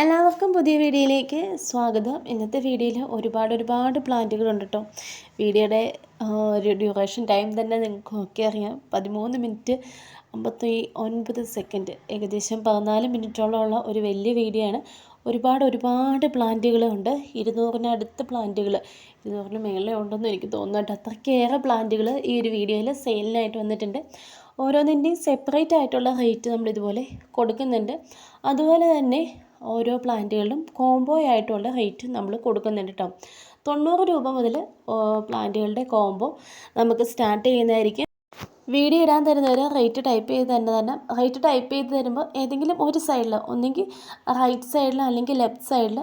എല്ലാവർക്കും പുതിയ വീഡിയോയിലേക്ക് സ്വാഗതം. ഇന്നത്തെ വീഡിയോയിൽ ഒരുപാട് ഒരുപാട് പ്ലാന്റുകളുണ്ട് കേട്ടോ വീഡിയോയുടെ ഒരു ഡ്യൂറേഷൻ ടൈം തന്നെ നിങ്ങൾക്ക് ഒക്കെ അറിയാം. പതിമൂന്ന് മിനിറ്റ് അമ്പത്തി ഒൻപത് സെക്കൻഡ് ഏകദേശം പതിനാല് മിനിറ്റോളമുള്ള ഒരു വലിയ വീഡിയോ ആണ്. ഒരുപാട് ഒരുപാട് പ്ലാന്റുകളുണ്ട് ഇരുന്നൂറിനടുത്ത് പ്ലാന്റുകൾ. ഇരുന്നൂറിന് മേളിൽ ഉണ്ടെന്ന് എനിക്ക് തോന്നുന്നുണ്ട് അത്രയ്ക്കേറെ പ്ലാന്റുകൾ ഈ ഒരു വീഡിയോയിൽ സെയിലിനായിട്ട് വന്നിട്ടുണ്ട്. ഓരോന്നിന്റെയും സെപ്പറേറ്റ് ആയിട്ടുള്ള റേറ്റ് നമ്മൾ ഇതുപോലെ കൊടുക്കുന്നുണ്ട്. അതുപോലെ തന്നെ ഓരോ പ്ലാന്റുകളിലും കോംബോ ആയിട്ടുള്ള റേറ്റ് നമ്മൾ കൊടുക്കുന്നുണ്ട് കേട്ടോ തൊണ്ണൂറ് രൂപ മുതൽ പ്ലാന്റുകളുടെ കോംബോ നമുക്ക് സ്റ്റാർട്ട് ചെയ്യുന്നതായിരിക്കും. വീഡിയോ ഇടാൻ തരുന്നവർ റേറ്റ് ടൈപ്പ് ചെയ്ത് തന്നെ തന്നെ റേറ്റ് ടൈപ്പ് ചെയ്ത് തരുമ്പോൾ ഏതെങ്കിലും ഒരു സൈഡിൽ ഒന്നെങ്കിൽ റൈറ്റ് സൈഡിൽ അല്ലെങ്കിൽ ലെഫ്റ്റ് സൈഡിൽ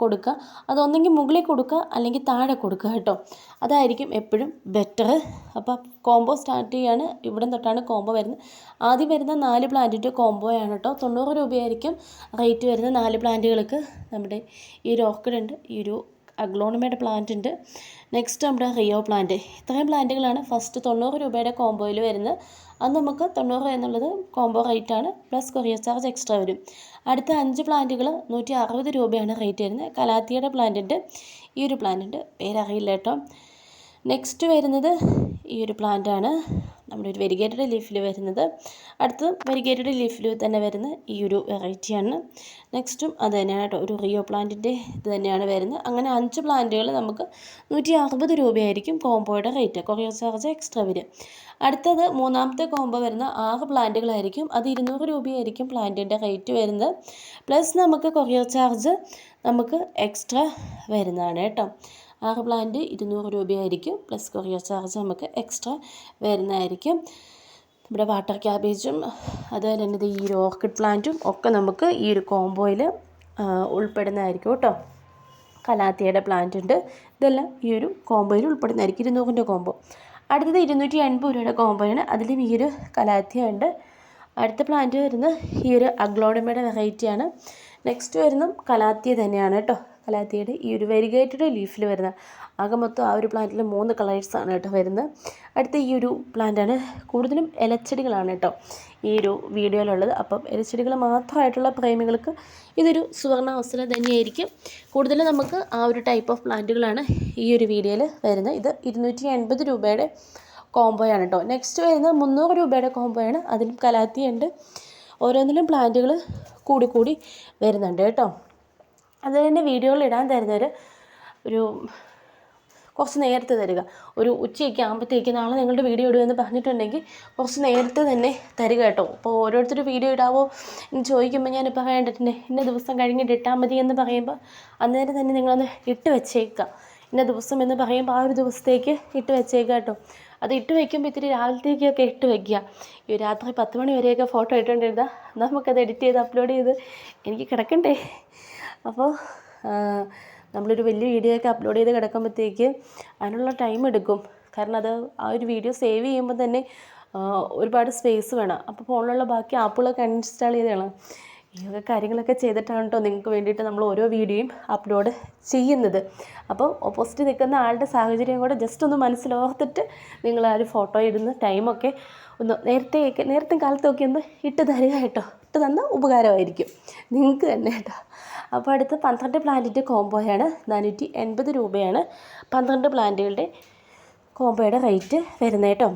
കൊടുക്കുക. അതൊന്നെങ്കിൽ മുകളിൽ കൊടുക്കുക അല്ലെങ്കിൽ താഴെ കൊടുക്കുക കേട്ടോ. അതായിരിക്കും എപ്പോഴും ബെറ്റർ അപ്പോൾ കോംബോ സ്റ്റാർട്ട് ചെയ്യാണ്. ഇവിടെ തൊട്ടാണ് കോംബോ വരുന്നത്. ആദ്യം വരുന്ന നാല് പ്ലാന്റിന്റെ കോംബോ ആണ് കേട്ടോ. തൊണ്ണൂറ് രൂപയായിരിക്കും റേറ്റ് വരുന്ന നാല് പ്ലാന്റുകൾക്ക് നമ്മുടെ ഈ ഒരു ഓർക്കിഡ് ഉണ്ട്. ഈ ഒരു അഗ്ലോണിമയുടെ പ്ലാന്റ് ഉണ്ട്. നെക്സ്റ്റ് നമ്മുടെ റിയോ പ്ലാന്റ് ഇത്രയും പ്ലാന്റുകളാണ് ഫസ്റ്റ് തൊണ്ണൂറ് രൂപയുടെ കോംബോയിൽ വരുന്നത്. അത് നമുക്ക് തൊണ്ണൂറ് എന്നുള്ളത് കോംബോ റേറ്റാണ് പ്ലസ് കൊറിയർ ചാർജ് എക്സ്ട്രാ വരും. അടുത്ത അഞ്ച് പ്ലാന്റുകൾ നൂറ്റി അറുപത് രൂപയാണ് റേറ്റ് വരുന്നത്. കലാത്തിയുടെ പ്ലാന്റ് ഉണ്ട്. ഈ ഒരു പ്ലാന്റ് ഉണ്ട്. പേരറിയില്ല കേട്ടോ. നെക്സ്റ്റ് വരുന്നത് ഈ ഒരു പ്ലാന്റാണ് നമ്മുടെ ഒരു വെരിഗേറ്റഡ് ലീഫിൽ വരുന്നത്. അടുത്തത് വെരിഗേറ്റഡ് ലീഫിൽ തന്നെ വരുന്ന ഈ ഒരു വെറൈറ്റിയാണ് നെക്സ്റ്റും അത് തന്നെയാണ് കേട്ടോ. ഒരു റിയോ പ്ലാന്റിന്റെ ഇത് തന്നെയാണ് വരുന്നത്. അങ്ങനെ അഞ്ച് പ്ലാന്റുകൾ നമുക്ക് നൂറ്റി അറുപത് രൂപയായിരിക്കും കോമ്പോയുടെ റേറ്റ് കൊറിയർ ചാർജ് എക്സ്ട്രാ വരും അടുത്തത് മൂന്നാമത്തെ കോംബോ വരുന്ന ആറ് പ്ലാന്റുകളായിരിക്കും അത് ഇരുന്നൂറ് രൂപയായിരിക്കും പ്ലാന്റിന്റെ റേറ്റ് വരുന്നത്. പ്ലസ് നമുക്ക് കൊറിയർ ചാർജ് നമുക്ക് എക്സ്ട്രാ വരുന്നതാണ് കേട്ടോ. ആറ് പ്ലാന്റ് ഇരുന്നൂറ് രൂപയായിരിക്കും. പ്ലസ് കൊറിയർ ചാർജ് നമുക്ക് എക്സ്ട്രാ വരുന്നതായിരിക്കും. ഇവിടെ വാട്ടർ ക്യാബേജും അതുപോലെ തന്നെ ഈ ഒരു ഓർക്കിഡ് പ്ലാന്റും ഒക്കെ നമുക്ക് ഈ ഒരു കോംബോയിൽ ഉൾപ്പെടുന്നതായിരിക്കും കേട്ടോ. കലാത്തിയുടെ പ്ലാന്റ് ഉണ്ട്. ഇതെല്ലാം ഈ ഒരു കോംബോയിൽ ഉൾപ്പെടുന്നതായിരിക്കും. ഇരുന്നൂറിന്റെ കോംബോ അടുത്തത് ഇരുന്നൂറ്റി എൺപത് രൂപയുടെ കോംബോയാണ് അതിലും ഈ ഒരു കലാത്തിയ ഉണ്ട് അടുത്ത പ്ലാന്റ് വരുന്നത് ഈ ഒരു അഗ്ലോണിമയുടെ വെറൈറ്റിയാണ് നെക്സ്റ്റ് വരുന്നതും കലാത്തിയ തന്നെയാണ് കേട്ടോ. കലാത്തിയുടെ ഈ ഒരു വെരിഗേറ്റഡ് ലീഫിൽ വരുന്ന ആകെ മൊത്തം ആ ഒരു പ്ലാന്റിൽ മൂന്ന് കളേഴ്സാണ് കേട്ടോ വരുന്നത്. അടുത്ത ഈ ഒരു പ്ലാന്റാണ് കൂടുതലും ഇലച്ചെടികളാണ് കേട്ടോ ഈ ഒരു വീഡിയോയിലുള്ളത് അപ്പം ഇലച്ചെടികൾ മാത്രമായിട്ടുള്ള പ്രേമികൾക്ക് ഇതൊരു സുവർണ അവസരം തന്നെയായിരിക്കും. കൂടുതലും നമുക്ക് ആ ഒരു ടൈപ്പ് ഓഫ് പ്ലാന്റുകളാണ് ഈ ഒരു വീഡിയോയിൽ വരുന്നത്. ഇത് ഇരുന്നൂറ്റി എൺപത് രൂപയുടെ കോംബോയാണ് കേട്ടോ. നെക്സ്റ്റ് വരുന്നത് മുന്നൂറ് രൂപയുടെ കോംബോയാണ് അതിലും കലാത്തിയുണ്ട്. ഓരോന്നിലും പ്ലാന്റുകൾ കൂടി കൂടി വരുന്നുണ്ട് കേട്ടോ. അത് തന്നെ വീഡിയോകൾ ഇടാൻ തരുന്നവർ ഒരു കുറച്ച് നേരത്തെ തരിക. ഒരു ഉച്ചയൊക്കെ ആകുമ്പോഴത്തേക്ക് നാളെ നിങ്ങളുടെ വീഡിയോ ഇടുമെന്ന് പറഞ്ഞിട്ടുണ്ടെങ്കിൽ കുറച്ച് നേരത്തെ തന്നെ തരിക കേട്ടോ. അപ്പോൾ ഓരോരുത്തർ വീഡിയോ ഇടാവോ എന്ന് ചോദിക്കുമ്പോൾ ഞാൻ വേണ്ടിട്ടുണ്ട് ഇന്ന ദിവസം കഴിഞ്ഞിട്ട് ഇട്ടാൽ മതി എന്ന് പറയുമ്പോൾ അന്നേരം തന്നെ നിങ്ങളൊന്ന് ഇട്ട് വെച്ചേക്കുക. ഇന്ന ദിവസം എന്ന് പറയുമ്പോൾ ആ ഒരു ദിവസത്തേക്ക് ഇട്ട് വെച്ചേക്കുക കേട്ടോ. അത് ഇട്ട് വയ്ക്കുമ്പോൾ ഇത്തിരി രാവിലത്തേക്കൊക്കെ ഇട്ട് വയ്ക്കുക ഈ രാത്രി പത്ത് മണി വരെയൊക്കെ ഫോട്ടോ ഇട്ടുകൊണ്ടിരുന്നാൽ നമുക്കത് എഡിറ്റ് ചെയ്ത് അപ്ലോഡ് ചെയ്ത് എനിക്ക് കിടക്കണ്ടേ? അപ്പോൾ നമ്മളൊരു വലിയ വീഡിയോ ഒക്കെ അപ്ലോഡ് ചെയ്ത് കിടക്കുമ്പോഴത്തേക്ക് അതിനുള്ള ടൈം എടുക്കും. കാരണം അത് ആ ഒരു വീഡിയോ സേവ് ചെയ്യുമ്പോൾ തന്നെ ഒരുപാട് സ്പേസ് വേണം. അപ്പോൾ ഫോണിലുള്ള ബാക്കി ആപ്പുകളൊക്കെ അൺഇൻസ്റ്റാൾ ചെയ്തതാണ് ഈ വക കാര്യങ്ങളൊക്കെ ചെയ്തിട്ടാണ് കേട്ടോ നിങ്ങൾക്ക് വേണ്ടിയിട്ട് നമ്മൾ ഓരോ വീഡിയോയും അപ്ലോഡ് ചെയ്യുന്നത്. അപ്പോൾ ഓപ്പോസിറ്റ് നിൽക്കുന്ന ആളുടെ സാഹചര്യം കൂടെ ജസ്റ്റ് ഒന്ന് മനസ്സിലോർത്തിട്ട് നിങ്ങൾ ആ ഒരു ഫോട്ടോ ഇടുന്ന ടൈമൊക്കെ ഒന്ന് നേരത്തെയൊക്കെ നേരത്തെ കാലത്തൊക്കെ ഒന്ന് ഇട്ട് തരിക കേട്ടോ. ഇട്ട് തന്നാൽ ഉപകാരമായിരിക്കും. നിങ്ങൾക്ക് തന്നെ കേട്ടോ. അപ്പോൾ അടുത്ത പന്ത്രണ്ട് പ്ലാന്റിന്റെ കോംബോയാണ് നാനൂറ്റി എൺപത് രൂപയാണ് പന്ത്രണ്ട് പ്ലാന്റുകളുടെ കോംബോയുടെ റേറ്റ് വരുന്നത് കേട്ടോ.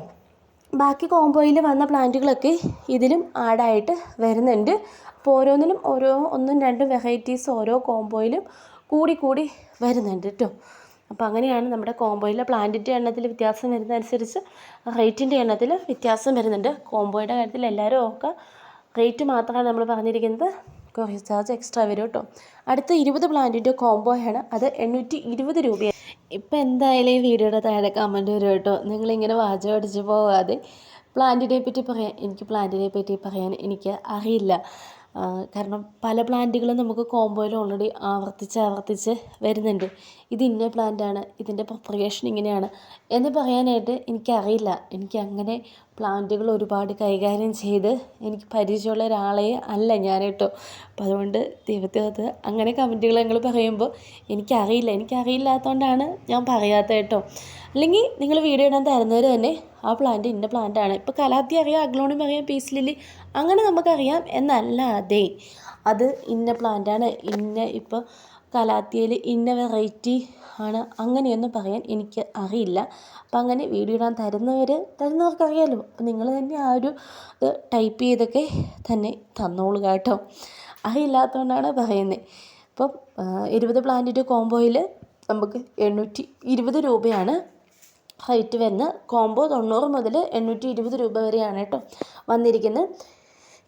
ബാക്കി കോംബോയിൽ വന്ന പ്ലാന്റുകളൊക്കെ ഇതിലും ആഡായിട്ട് വരുന്നുണ്ട്. അപ്പോൾ ഓരോന്നിലും ഓരോ ഒന്നും രണ്ടും വെറൈറ്റീസ് ഓരോ കോംബോയിലും കൂടി കൂടി വരുന്നുണ്ട് കേട്ടോ അപ്പോൾ അങ്ങനെയാണ് നമ്മുടെ കോംബോയിലെ പ്ലാന്റിന്റെ എണ്ണത്തിൽ വ്യത്യാസം വരുന്നതനുസരിച്ച് റേറ്റിന്റെ എണ്ണത്തിൽ വ്യത്യാസം വരുന്നുണ്ട്. കോംബോയുടെ കാര്യത്തിൽ എല്ലാവരും ഒക്കെ റേറ്റ് മാത്രമാണ് നമ്മൾ പറഞ്ഞിരിക്കുന്നത്. കൊറിയർ ചാർജ് എക്സ്ട്രാ വരും കേട്ടോ. അടുത്ത ഇരുപത് പ്ലാന്റിന്റെ കോംബോയാണ് അത് എണ്ണൂറ്റി ഇരുപത് രൂപയാണ്. ഇപ്പം എന്തായാലും ഈ വീഡിയോയുടെ താഴെ കമന്റ് വരും കേട്ടോ. നിങ്ങളിങ്ങനെ വാചകം അടിച്ച് പോകാതെ പ്ലാന്റിനെ പറ്റി പറയാൻ എനിക്ക് പ്ലാന്റിനെ പറ്റി പറയാൻ എനിക്ക് അറിയില്ല. കാരണം പല പ്ലാന്റുകളും നമുക്ക് കോമ്പോയിൽ ഓൾറെഡി ആവർത്തിച്ച് ആവർത്തിച്ച് വരുന്നുണ്ട്. ഇത് ഇന്ന പ്ലാന്റാണ് ഇതിന്റെ പ്രിപ്പറേഷൻ ഇങ്ങനെയാണ് എന്ന് പറയാനായിട്ട് എനിക്കറിയില്ല. എനിക്കങ്ങനെ പ്ലാന്റുകൾ ഒരുപാട് കൈകാര്യം ചെയ്ത് എനിക്ക് പരിചയമുള്ള ഒരാളെ അല്ല ഞാൻ കേട്ടോ അപ്പം അതുകൊണ്ട് ദൈവത്തെ അത് അങ്ങനെ കമന്റുകൾ ഞങ്ങൾ പറയുമ്പോൾ എനിക്കറിയില്ല. എനിക്കറിയില്ലാത്തതുകൊണ്ടാണ് ഞാൻ പറയാത്തത് കേട്ടോ. അല്ലെങ്കിൽ നിങ്ങൾ വീഡിയോ ഇടാൻ തരുന്നവർ തന്നെ ആ പ്ലാന്റ് ഇന്ന പ്ലാന്റാണ് ഇപ്പോൾ കലാത്തി അറിയാം അഗ്ലോണി അറിയാം പീസ് ലില്ലി അങ്ങനെ നമുക്കറിയാം. എന്നല്ലാതെ അത് ഇന്ന പ്ലാന്റാണ്. ഇന്ന ഇപ്പോൾ കലാത്തിയയിൽ ഇന്ന വെറൈറ്റി ആണ് അങ്ങനെയൊന്നും പറയാൻ എനിക്ക് അറിയില്ല. അപ്പം അങ്ങനെ വീഡിയോ ഇടാൻ തരുന്നവർ തരുന്നവർക്കറിയാമല്ലോ അപ്പം നിങ്ങൾ തന്നെ ആ ഒരു ഇത് ടൈപ്പ് ചെയ്തൊക്കെ തന്നെ തന്നോളുക കേട്ടോ. അറിയില്ലാത്തതുകൊണ്ടാണ് പറയുന്നത് അപ്പം ഇരുപത് പ്ലാന്റിന്റെ കോംബോയിൽ നമുക്ക് എണ്ണൂറ്റി ഇരുപത് രൂപയാണ് റേറ്റ് വരുന്നത്. കോംബോ തൊണ്ണൂറ് മുതൽ എണ്ണൂറ്റി ഇരുപത് രൂപ വരെയാണ് കേട്ടോ വന്നിരിക്കുന്നത്.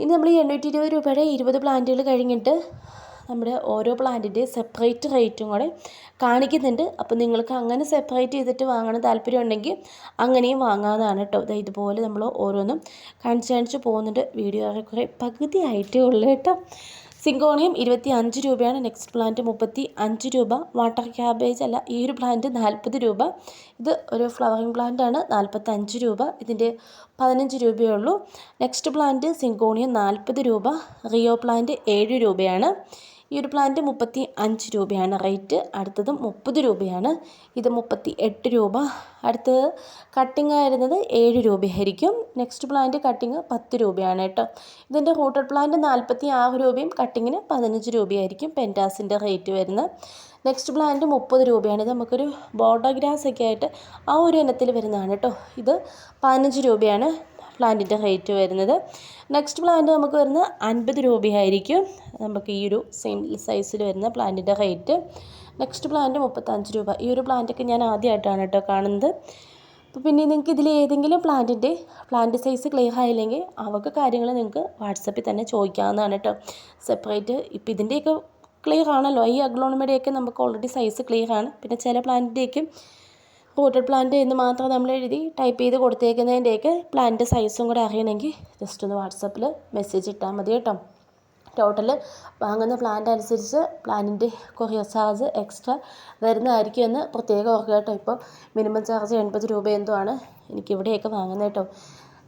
ഇനി നമ്മൾ ഈ എണ്ണൂറ്റി ഇരുപത് രൂപയുടെ ഇരുപത് പ്ലാന്റുകൾ കഴിഞ്ഞിട്ട് നമ്മുടെ ഓരോ പ്ലാന്റിന്റെ സെപ്പറേറ്റ് റേറ്റും കൂടെ കാണിക്കുന്നുണ്ട്. അപ്പോൾ നിങ്ങൾക്ക് അങ്ങനെ സെപ്പറേറ്റ് ചെയ്തിട്ട് വാങ്ങണ താല്പര്യം ഉണ്ടെങ്കിൽ അങ്ങനെയും വാങ്ങാവുന്നതാണ് കേട്ടോ. ദാ ഇതുപോലെ നമ്മൾ ഓരോന്നും കാണിച്ച് കാണിച്ച് പോകുന്നുണ്ട്. വീഡിയോ കുറേ പകുതി ആയിട്ടേ ഉള്ളൂ കേട്ടോ. സിങ്കോണിയം ഇരുപത്തി അഞ്ച് രൂപയാണ് നെക്സ്റ്റ് പ്ലാന്റ് മുപ്പത്തി അഞ്ച് രൂപ. വാട്ടർ ക്യാബേജ് അല്ല ഈ ഒരു പ്ലാന്റ് നാൽപ്പത് രൂപ. ഇത് ഒരു ഫ്ലവറിങ് പ്ലാന്റ് ആണ് നാൽപ്പത്തഞ്ച് രൂപ. ഇതിന്റെ പതിനഞ്ച് രൂപയേ ഉള്ളൂ. നെക്സ്റ്റ് പ്ലാന്റ് സിങ്കോണിയം നാൽപ്പത് രൂപ റിയോ പ്ലാന്റ് ഏഴ് രൂപയാണ്. ഈ ഒരു പ്ലാന്റ് മുപ്പത്തി അഞ്ച് രൂപയാണ് റേറ്റ് അടുത്തത് മുപ്പത് രൂപയാണ്. ഇത് മുപ്പത്തി എട്ട് രൂപ. അടുത്തത് കട്ടിങ് വരുന്നത് ഏഴ് രൂപയായിരിക്കും. നെക്സ്റ്റ് പ്ലാന്റ് കട്ടിങ് പത്ത് രൂപയാണ് കേട്ടോ. ഇതിന്റെ റൂട്ടഡ് പ്ലാന്റ് നാൽപ്പത്തി ആറ് രൂപയും കട്ടിങ്ങിന് പതിനഞ്ച് രൂപയായിരിക്കും പെന്റാസിന്റെ റേറ്റ് വരുന്നത്. നെക്സ്റ്റ് പ്ലാന്റ് മുപ്പത് രൂപയാണ്. ഇത് നമുക്കൊരു ബോർഡർ ഗ്രാസ് ഒക്കെ ആയിട്ട് ആ ഒരു ഇനത്തിൽ വരുന്നതാണ് കേട്ടോ. ഇത് പതിനഞ്ച് രൂപയാണ്. പ്ലാന്റിന്റെ റേറ്റ് വരുന്നത്. നെക്സ്റ്റ് പ്ലാന്റ് നമുക്ക് വരുന്നത് അൻപത് രൂപയായിരിക്കും. നമുക്ക് ഈ ഒരു സെയിം സൈസിൽ വരുന്ന പ്ലാന്റിന്റെ റേറ്റ് നെക്സ്റ്റ് പ്ലാന്റ് മുപ്പത്തഞ്ച് രൂപ. ഈ ഒരു പ്ലാന്റൊക്കെ ഞാൻ ആദ്യമായിട്ടാണ് കേട്ടോ കാണുന്നത്. അപ്പോൾ പിന്നെ നിങ്ങൾക്ക് ഇതിൽ ഏതെങ്കിലും പ്ലാന്റിന്റെ പ്ലാന്റ് സൈസ് ക്ലിയർ ആയില്ലെങ്കിൽ അവർക്ക് കാര്യങ്ങൾ നിങ്ങൾക്ക് വാട്സപ്പിൽ തന്നെ ചോദിക്കാവുന്നതാണ് കേട്ടോ. സെപ്പറേറ്റ് ഇപ്പോൾ ഇതിന്റെയൊക്കെ ക്ലിയർ ആണല്ലോ. ഈ അഗ്ലോണിമയുടെയൊക്കെ നമുക്ക് ഓൾറെഡി സൈസ് ക്ലിയർ ആണ്. പിന്നെ ചില പ്ലാന്റിന്റെയൊക്കെ പോട്ടഡ് പ്ലാന്റ് എന്ന് മാത്രം നമ്മൾ എഴുതി ടൈപ്പ് ചെയ്ത് കൊടുത്തേക്കുന്നതിന്റെയൊക്കെ പ്ലാന്റ് സൈസും കൂടെ അറിയണമെങ്കിൽ ജസ്റ്റ് ഒന്ന് വാട്സപ്പിൽ മെസ്സേജ് ഇട്ടാൽ മതി കേട്ടോ. ടോട്ടൽ വാങ്ങുന്ന പ്ലാന്റ് അനുസരിച്ച് പ്ലാനിന്റെ കൊറിയർ ചാർജ് എക്സ്ട്രാ വരുന്നതായിരിക്കും എന്ന് പ്രത്യേകം ഓർക്കുക കേട്ടോ. ഇപ്പോൾ മിനിമം ചാർജ് എൺപത് രൂപ എന്തോ ആണ് എനിക്കിവിടെയൊക്കെ വാങ്ങുന്നത് കേട്ടോ.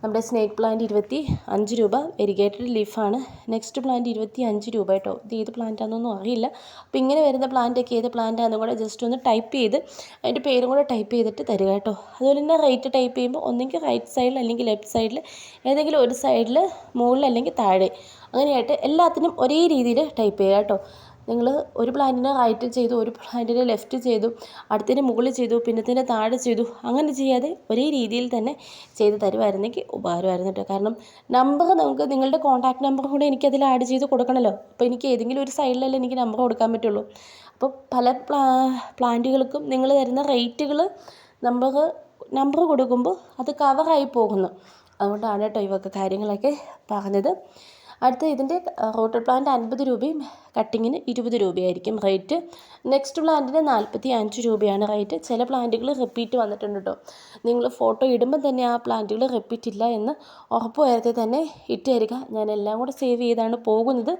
നമ്മുടെ സ്നേക്ക് പ്ലാന്റ് ഇരുപത്തി അഞ്ച് രൂപ വെരിഗേറ്റഡ് ലീഫാണ്. നെക്സ്റ്റ് പ്ലാന്റ് ഇരുപത്തി അഞ്ച് രൂപ കേട്ടോ. ഇത് ഏത് പ്ലാന്റ് ആണെന്നൊന്നും അറിയില്ല. അപ്പോൾ ഇങ്ങനെ വരുന്ന പ്ലാന്റൊക്കെ ഏത് പ്ലാന്റ് ആണെന്നും കൂടെ ജസ്റ്റ് ഒന്ന് ടൈപ്പ് ചെയ്ത് അതിന്റെ പേരും കൂടെ ടൈപ്പ് ചെയ്തിട്ട് തരിക കേട്ടോ. അതുപോലെ തന്നെ റേറ്റ് ടൈപ്പ് ചെയ്യുമ്പോൾ ഒന്നെങ്കിൽ റൈറ്റ് സൈഡിൽ അല്ലെങ്കിൽ ലെഫ്റ്റ് സൈഡിൽ ഏതെങ്കിലും ഒരു സൈഡിൽ മുകളിൽ അല്ലെങ്കിൽ താഴെ അങ്ങനെയായിട്ട് എല്ലാത്തിനും ഒരേ രീതിയിൽ ടൈപ്പ് ചെയ്യുക കേട്ടോ. നിങ്ങൾ ഒരു പ്ലാന്റിനെ റൈറ്റ് ചെയ്തു ഒരു പ്ലാന്റിനെ ലെഫ്റ്റ് ചെയ്തു അടുത്തതിന് മുകളിൽ ചെയ്തു പിന്നത്തിന്റെ താഴെ ചെയ്തു അങ്ങനെ ചെയ്യാതെ ഒരേ രീതിയിൽ തന്നെ ചെയ്ത് തരുമായിരുന്നെങ്കിൽ ഉപകാരമായിരുന്നു കേട്ടോ. കാരണം നമ്പർ നമുക്ക് നിങ്ങളുടെ കോൺടാക്ട് നമ്പർ കൂടെ എനിക്കതിൽ ആഡ് ചെയ്ത് കൊടുക്കണമല്ലോ. അപ്പോൾ എനിക്ക് ഏതെങ്കിലും ഒരു സൈഡിലല്ലേ എനിക്ക് നമ്പർ കൊടുക്കാൻ പറ്റുള്ളൂ. അപ്പോൾ പല പ്ലാ പ്ലാന്റുകൾക്കും നിങ്ങൾ തരുന്ന റേറ്റുകൾ നമ്പർ നമ്പർ കൊടുക്കുമ്പോൾ അത് കവറായി പോകുന്നു. അതുകൊണ്ടാണ് കേട്ടോ ഇവൊക്കെ കാര്യങ്ങളൊക്കെ പറഞ്ഞത്. അടുത്ത ഇതിന്റെ റോട്ടർ പ്ലാന്റ് അൻപത് രൂപയും കട്ടിങ്ങിന് ഇരുപത് രൂപയായിരിക്കും റേറ്റ് നെക്സ്റ്റ് പ്ലാന്റിന് നാൽപ്പത്തി അഞ്ച് രൂപയാണ് റേറ്റ് ചില പ്ലാന്റുകൾ റിപ്പീറ്റ് വന്നിട്ടുണ്ട് കേട്ടോ നിങ്ങൾ ഫോട്ടോ ഇടുമ്പോൾ തന്നെ ആ പ്ലാന്റുകൾ റിപ്പീറ്റ് ഇല്ല എന്ന് ഉറപ്പ് വരുത്തി തന്നെ ഇട്ട് തരിക ഞാൻ എല്ലാം കൂടെ സേവ് ചെയ്താണ് പോകുന്നത്.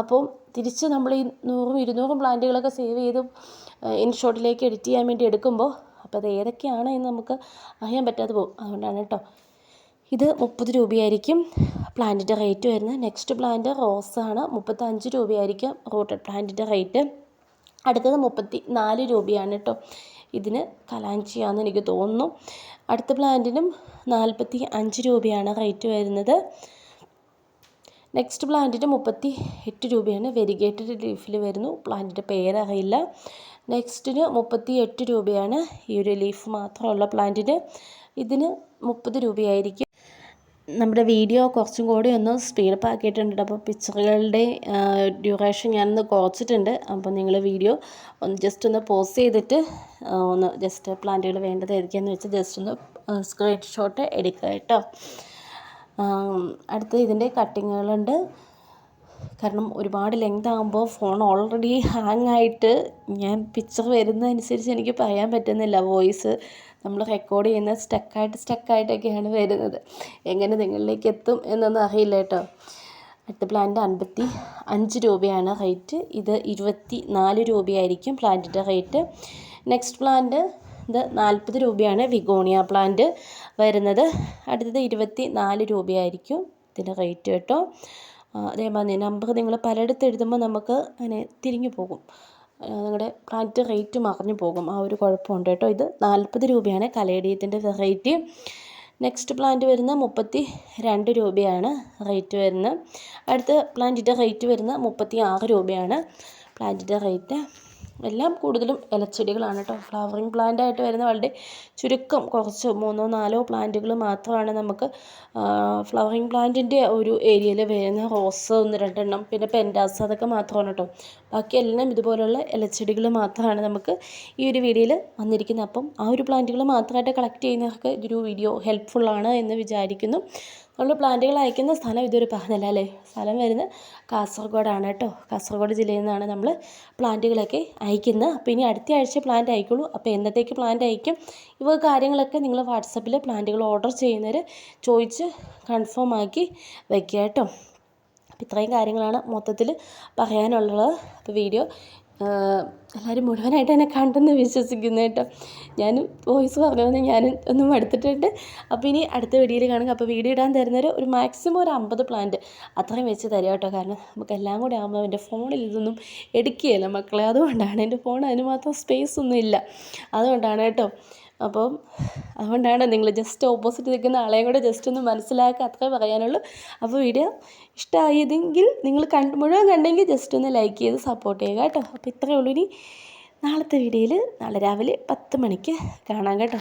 അപ്പോൾ തിരിച്ച് നമ്മൾ ഈ നൂറും ഇരുന്നൂറും പ്ലാന്റുകളൊക്കെ സേവ് ചെയ്ത് ഇൻഷോട്ടിലേക്ക് എഡിറ്റ് ചെയ്യാൻ വേണ്ടി എടുക്കുമ്പോൾ അപ്പോൾ അത് ഏതൊക്കെയാണ് എന്ന് നമുക്ക് അറിയാൻ പറ്റാതെ പോകും. അതുകൊണ്ടാണ് കേട്ടോ ഇത് മുപ്പത് രൂപയായിരിക്കും. പ്ലാന്റിന്റെ റേറ്റ് വരുന്നത് നെക്സ്റ്റ് പ്ലാന്റ് ആണ് മുപ്പത്തഞ്ച് രൂപയായിരിക്കും റൂട്ടഡ് പ്ലാന്റിന്റെ റേറ്റ്. അടുത്തത് മുപ്പത്തി നാല് രൂപയാണ് കേട്ടോ. ഇതിന് കലാഞ്ചിയാന്ന് എനിക്ക് തോന്നുന്നു. അടുത്ത പ്ലാന്റിനും നാൽപ്പത്തി അഞ്ച് രൂപയാണ് റേറ്റ് വരുന്നത്. നെക്സ്റ്റ് പ്ലാന്റിന് മുപ്പത്തി എട്ട് രൂപയാണ് വെരിഗേറ്റഡ് ലീഫിൽ വരുന്നു. പ്ലാന്റിന്റെ പേരറിയില്ല. നെക്സ്റ്റിന് മുപ്പത്തി എട്ട് രൂപയാണ് ഈ ഒരു ലീഫ് മാത്രമുള്ള പ്ലാന്റിന്. ഇതിന് മുപ്പത് രൂപയായിരിക്കും നമ്മുടെ വീഡിയോ കുറച്ചും കൂടി ഒന്ന് സ്പീഡപ്പ് ആക്കിയിട്ടുണ്ട്. അപ്പോൾ പിക്ചറുകളുടെ ഡ്യൂറേഷൻ ഞാനൊന്ന് കുറച്ചിട്ടുണ്ട്. അപ്പോൾ നിങ്ങൾ വീഡിയോ ഒന്ന് ജസ്റ്റ് ഒന്ന് പോസ് ചെയ്തിട്ട് ഒന്ന് ജസ്റ്റ് പ്ലാന്റുകൾ വേണ്ടത് ഏതൊക്കെയാണെന്ന് വെച്ചാൽ ജസ്റ്റ് ഒന്ന് സ്ക്രീൻഷോട്ട് എടുക്കുക കേട്ടോ. അടുത്ത ഇതിന്റെ കട്ടിങ്ങുകളുണ്ട് കാരണം ഒരുപാട് ലെങ്ത് ആകുമ്പോൾ ഫോൺ ഓൾറെഡി ഹാങ് ആയിട്ട് ഞാൻ പിക്ചർ വരുന്നതനുസരിച്ച് എനിക്ക് പറയാൻ പറ്റുന്നില്ല. വോയിസ് നമ്മൾ റെക്കോർഡ് ചെയ്യുന്ന സ്റ്റക്കായിട്ട് സ്റ്റക്കായിട്ടൊക്കെയാണ് വരുന്നത്. എങ്ങനെ നിങ്ങളിലേക്ക് എത്തും എന്നൊന്നും അറിയില്ല കേട്ടോ. അടുത്ത പ്ലാന്റ് അൻപത്തി അഞ്ച് രൂപയാണ് റേറ്റ് ഇത് ഇരുപത്തി നാല് രൂപയായിരിക്കും പ്ലാന്റിന്റെ റേറ്റ് നെക്സ്റ്റ് പ്ലാന്റ് ഇത് നാൽപ്പത് രൂപയാണ് വിഗോണിയ പ്ലാന്റ് വരുന്നത്. അടുത്തത് ഇരുപത്തി നാല് രൂപയായിരിക്കും ഇതിന്റെ റേറ്റ് കേട്ടോ. അതേമാതിരി നമ്പർ നിങ്ങൾ പലയിടത്ത് എഴുതുമ്പോൾ നമുക്ക് അങ്ങനെ തിരിഞ്ഞു പോകും. നിങ്ങളുടെ പ്ലാന്റ് റേറ്റ് മറഞ്ഞു പോകും. ആ ഒരു കുഴപ്പമുണ്ട് കേട്ടോ. ഇത് നാൽപ്പത് രൂപയാണ് കലേഡിയത്തിന്റെ റേറ്റ് നെക്സ്റ്റ് പ്ലാന്റ് വരുന്ന മുപ്പത്തി രണ്ട് രൂപയാണ് റേറ്റ് വരുന്നത്. അടുത്ത പ്ലാന്റിന്റെ റേറ്റ് വരുന്നത് മുപ്പത്തി ആറ് രൂപയാണ് പ്ലാന്റിന്റെ റേറ്റ് എല്ലാം കൂടുതലും ഇലച്ചെടികളാണ് കേട്ടോ. ഫ്ലവറിങ് പ്ലാന്റ് ആയിട്ട് വരുന്ന വളരെ ചുരുക്കം കുറച്ച് മൂന്നോ നാലോ പ്ലാന്റുകൾ മാത്രമാണ് നമുക്ക് ഫ്ലവറിങ് പ്ലാന്റിന്റെ ഒരു ഏരിയയിൽ വരുന്ന റോസ് ഒന്ന് രണ്ടെണ്ണം പിന്നെ പെൻഡാസ് അതൊക്കെ മാത്രമാണ് കേട്ടോ. ബാക്കി എല്ലാം ഇതുപോലുള്ള ഇലച്ചെടികൾ മാത്രമാണ് നമുക്ക് ഈ ഒരു വീഡിയോയിൽ വന്നിരിക്കുന്നത്. അപ്പം ആ ഒരു പ്ലാന്റുകൾ മാത്രമായിട്ട് കളക്ട് ചെയ്യുന്നവർക്ക് ഇതൊരു വീഡിയോ ഹെൽപ്ഫുള്ളാണ് എന്ന് വിചാരിക്കുന്നു. നമ്മൾ പ്ലാന്റുകൾ അയക്കുന്ന സ്ഥലം ഇതുവരെ പറഞ്ഞല്ല അല്ലേ? സ്ഥലം വരുന്നത് കാസർഗോഡാണ് കേട്ടോ. കാസർഗോഡ് ജില്ലയിൽ നിന്നാണ് നമ്മൾ പ്ലാന്റുകളൊക്കെ അയക്കുന്നത്. അപ്പോൾ ഇനി അടുത്ത ആഴ്ച പ്ലാന്റ് അയക്കുള്ളൂ. അപ്പോൾ എന്നത്തേക്ക് പ്ലാന്റ് അയക്കും? ഇവ കാര്യങ്ങളൊക്കെ നിങ്ങൾ വാട്സപ്പിൽ പ്ലാന്റുകൾ ഓർഡർ ചെയ്യുന്നവർ ചോദിച്ച് കൺഫേം ആക്കി വയ്ക്കുക കേട്ടോ. അപ്പോൾ ഇത്രയും കാര്യങ്ങളാണ് മൊത്തത്തിൽ പറയാനുള്ളത്. അപ്പോൾ വീഡിയോ എല്ലാവരും മുഴുവനായിട്ട് എന്നെ കണ്ടെന്ന് വിശ്വസിക്കുന്നു കേട്ടോ. ഞാൻ വോയിസ് പറഞ്ഞു തന്നെ ഞാൻ ഒന്ന് മടുത്തിട്ടുണ്ട്. അപ്പോൾ ഇനി അടുത്ത വീഡിയോയിൽ കാണുക. അപ്പോൾ വീഡിയോ ഇടാൻ തരുന്നവർ ഒരു മാക്സിമം ഒരു അമ്പത് പ്ലാന്റ് അത്രയും വെച്ച് തരാം കേട്ടോ. കാരണം നമുക്ക് എല്ലാം കൂടെ ആകുമ്പോൾ എന്റെ ഫോണിൽ ഇതൊന്നും എടുക്കുകയില്ല മക്കളെ. അതുകൊണ്ടാണ് എന്റെ ഫോൺ അതിന് മാത്രം സ്പേസ് ഒന്നും ഇല്ല. അതുകൊണ്ടാണ് കേട്ടോ. അപ്പം അതുകൊണ്ടാണ് നിങ്ങൾ ജസ്റ്റ് ഓപ്പോസിറ്റ് നിൽക്കുന്ന ആളെയും കൂടെ ജസ്റ്റ് ഒന്ന് മനസ്സിലാക്കുക അത്രേ പറയാനുള്ളൂ. അപ്പോൾ വീഡിയോ ഇഷ്ടമായതെങ്കിൽ നിങ്ങൾ കണ്ട് മുഴുവൻ കണ്ടെങ്കിൽ ജസ്റ്റ് ഒന്ന് ലൈക്ക് ചെയ്ത് സപ്പോർട്ട് ചെയ്യുക കേട്ടോ. അപ്പോൾ ഇത്രയേ ഉള്ളൂ ഇനി നാളത്തെ വീഡിയോയിൽ നാളെ രാവിലെ പത്ത് മണിക്ക് കാണാം കേട്ടോ.